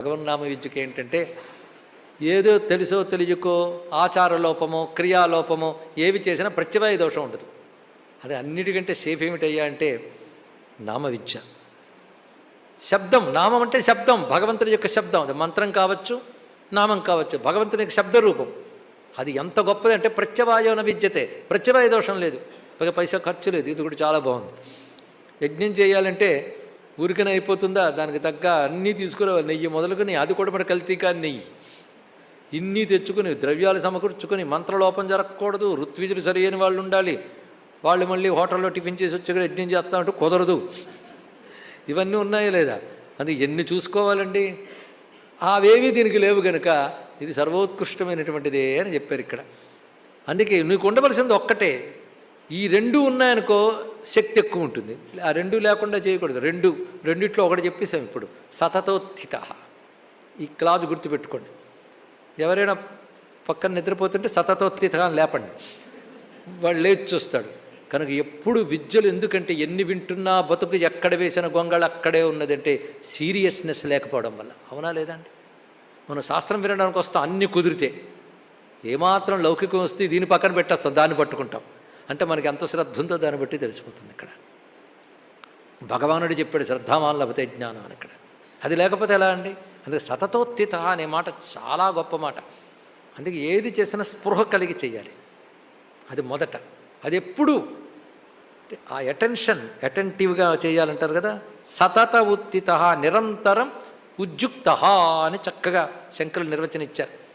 భగవన్నామ విద్యకి ఏంటంటే ఏదో తెలుసో తెలియకో ఆచార లోపమో క్రియాలోపమో ఏవి చేసినా ప్రత్యవాయ దోషం ఉండదు. అది అన్నిటికంటే సేఫ్ ఏమిటయ్యా అంటే నామ విద్య. శబ్దం నామం అంటే శబ్దం భగవంతుడి యొక్క శబ్దం. అది మంత్రం కావచ్చు నామం కావచ్చు భగవంతుని యొక్క శబ్ద రూపం. అది ఎంత గొప్పది అంటే ప్రత్యవాయోన విద్యతే. ప్రత్యవాయ దోషం లేదు. పైగా పైసా ఖర్చు లేదు. ఇది కూడా చాలా బాగుంది. యజ్ఞం చేయాలంటే ఊరికనే అయిపోతుందా? దానికి తగ్గ అన్నీ తీసుకురావాలి నెయ్యి మొదలుకొని అది కూడా మన కల్తీ కానీ నెయ్యి. ఇన్ని తెచ్చుకుని ద్రవ్యాలు సమకూర్చుకొని మంత్రలోపం జరగకూడదు. ఋత్విజులు సరియైన వాళ్ళు ఉండాలి. వాళ్ళు మళ్ళీ హోటల్లో టిఫిన్ చేసి వచ్చి ఇక్కడ యజ్ఞం చేస్తామంటే కుదరదు. ఇవన్నీ ఉన్నాయా లేదా? అది ఎన్ని చూసుకోవాలండి? అవేవి దీనికి లేవు గనుక ఇది సర్వోత్కృష్టమైనటువంటిదే అని చెప్పారు ఇక్కడ. అందుకే నీకు ఉండవలసింది ఒక్కటే. ఈ రెండు ఉన్నాయనుకో శక్తి ఎక్కువ ఉంటుంది. ఆ రెండు లేకుండా చేయకూడదు. రెండు రెండిట్లో ఒకటి చెప్పేసాం ఇప్పుడు. సతతోత్థిత ఈ క్లాజ్ గుర్తుపెట్టుకోండి. ఎవరైనా పక్కన నిద్రపోతుంటే సతతోత్థిత అని లేపండి. వాడు లేచి చూస్తాడు. కనుక ఎప్పుడు విద్యలు ఎందుకంటే ఎన్ని వింటున్నా బతుకు ఎక్కడ వేసిన గొంగళ అక్కడే ఉన్నదంటే సీరియస్నెస్ లేకపోవడం వల్ల. అవునా లేదండి మనం శాస్త్రం వినడానికి వస్తాం అన్ని కుదిరితే. ఏమాత్రం లౌకికం వస్తే దీని పక్కన పెట్టేస్తాం దాన్ని పట్టుకుంటాం. అంటే మనకి ఎంత శ్రద్ధ ఉందో దాన్ని బట్టి తెలిసిపోతుంది ఇక్కడ. భగవానుడు చెప్పాడు శ్రద్ధామాన్ లభతే జ్ఞానం అని ఇక్కడ. అది లేకపోతే ఎలా అండి? అందుకే సతతోత్థిత అనే మాట చాలా గొప్ప మాట. అందుకే ఏది చేసినా స్పృహ కలిగి చేయాలి. అది మొదట. అది ఎప్పుడు ఆ అటెన్షన్ అటెంటివ్గా చేయాలంటారు కదా సతత ఉత్తిత నిరంతరం ఉద్యుక్త అని చక్కగా శంకరులు నిర్వచనం ఇచ్చారు.